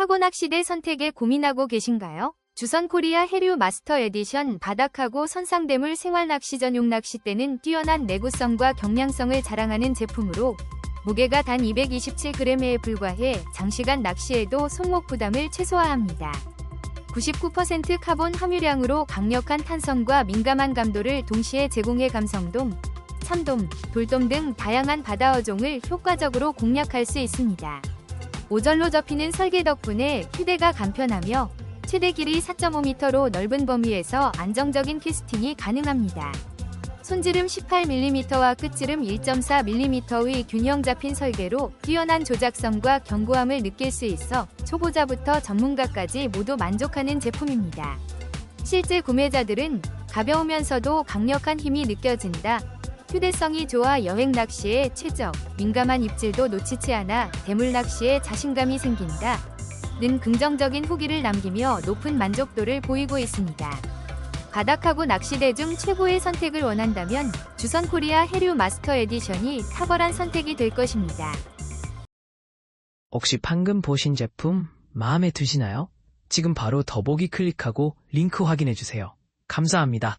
카고 낚시대 선택에 고민하고 계신가요? 주선 코리아 해류 마스터 에디션 바닥하고 선상대물 생활 낚시 전용 낚싯대는 뛰어난 내구성과 경량성을 자랑하는 제품으로 무게가 단 227g에 불과해 장시간 낚시에도 손목 부담을 최소화합니다. 99% 카본 함유량으로 강력한 탄성과 민감한 감도를 동시에 제공해 감성돔, 참돔, 돌돔 등 다양한 바다 어종을 효과적으로 공략할 수 있습니다. 오절로 접히는 설계 덕분에 휴대가 간편하며 최대 길이 4.5m로 넓은 범위에서 안정적인 캐스팅이 가능합니다. 손지름 18mm와 끝지름 1.4mm의 균형 잡힌 설계로 뛰어난 조작성과 견고함을 느낄 수 있어 초보자부터 전문가까지 모두 만족하는 제품입니다. 실제 구매자들은 가벼우면서도 강력한 힘이 느껴진다. 휴대성이 좋아 여행 낚시에 최적, 민감한 입질도 놓치지 않아 대물 낚시에 자신감이 생긴다. 는 긍정적인 후기를 남기며 높은 만족도를 보이고 있습니다. 바닥하고 낚시대 중 최고의 선택을 원한다면 주선 코리아 해류 마스터 에디션이 탁월한 선택이 될 것입니다. 혹시 방금 보신 제품 마음에 드시나요? 지금 바로 더보기 클릭하고 링크 확인해주세요. 감사합니다.